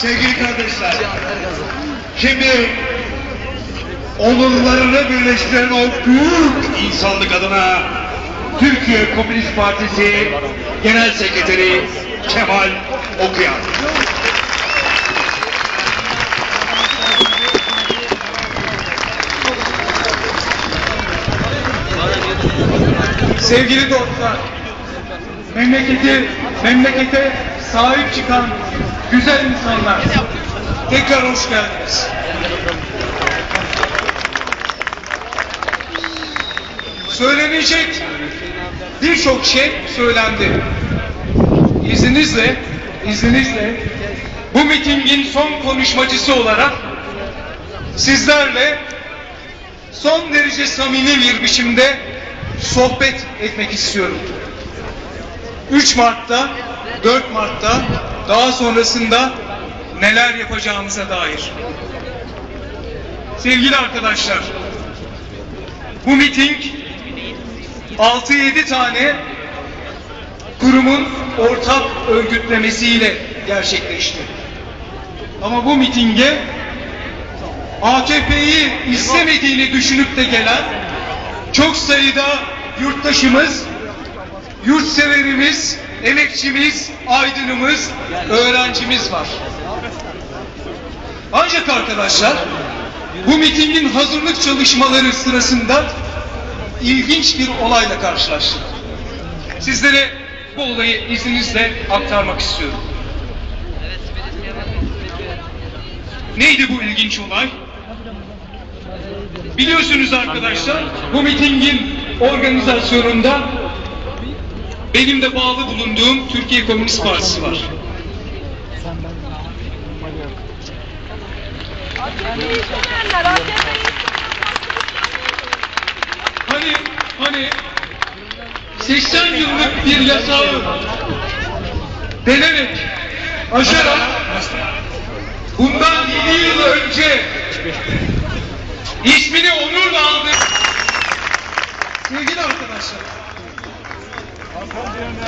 Sevgili kardeşler, şimdi onurlarını birleştiren o büyük insanlık adına Türkiye Komünist Partisi Genel Sekreteri Kemal Okuyan. Sevgili dostlar, memleketi, memlekete sahip çıkan güzel insanlar, tekrar hoş geldiniz. Söylenecek birçok şey söylendi. İzninizle, izninizle bu mitingin son konuşmacısı olarak sizlerle son derece samimi bir biçimde sohbet etmek istiyorum. 3 Mart'ta, 4 Mart'ta, daha sonrasında neler yapacağımıza dair. Sevgili arkadaşlar, bu miting 6-7 tane kurumun ortak örgütlemesiyle gerçekleşti. Ama bu mitinge AKP'yi istemediğini düşünüp de gelen çok sayıda yurttaşımız, yurtseverimiz, emekçimiz, aydınımız, öğrencimiz var. Ancak arkadaşlar bu mitingin hazırlık çalışmaları sırasında ilginç bir olayla karşılaştık. Sizlere bu olayı izninizle aktarmak istiyorum. Neydi bu ilginç olay? Biliyorsunuz arkadaşlar bu mitingin organizasyonunda benim de bağlı bulunduğum Türkiye Komünist Partisi var. Hani hani 80 yıllık bir yasağı denerek aşarak bundan 7 yıl önce ismini onurla aldı. Sevgili arkadaşlar.